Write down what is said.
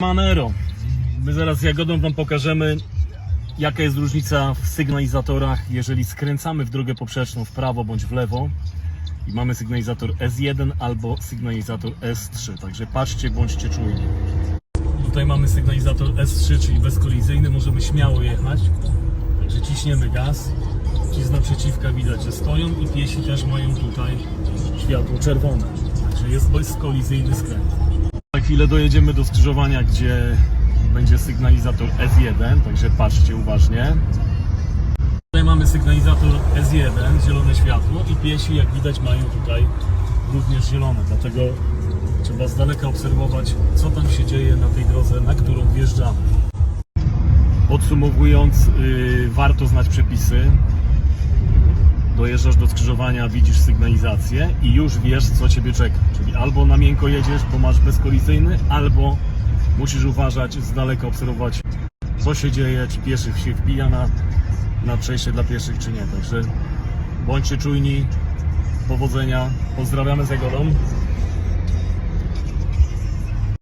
Manero. My zaraz z Jagodą Wam pokażemy, jaka jest różnica w sygnalizatorach, jeżeli skręcamy w drogę poprzeczną w prawo bądź w lewo i mamy sygnalizator S1 albo sygnalizator S3. Także patrzcie, bądźcie czujni. Tutaj mamy sygnalizator S3, czyli bezkolizyjny, możemy śmiało jechać. Także ciśniemy gaz. Ci z naprzeciwka widać, że stoją i piesi też mają tutaj światło czerwone. Także jest bezkolizyjny skręt. Chwilę dojedziemy do skrzyżowania, gdzie będzie sygnalizator S1, także patrzcie uważnie. Tutaj mamy sygnalizator S1, zielone światło i piesi jak widać mają tutaj również zielone, dlatego trzeba z daleka obserwować co tam się dzieje na tej drodze, na którą wjeżdżamy. Podsumowując, yy, warto znać przepisy. Dojeżdżasz do skrzyżowania, widzisz sygnalizację i już wiesz, co ciebie czeka. Czyli albo na miękko jedziesz, bo masz bezkolizyjny, albo musisz uważać, z daleka obserwować, co się dzieje, czy pieszy się wbija na, na przejście dla pieszych, czy nie. Także bądźcie czujni, powodzenia, pozdrawiamy z Jagodą.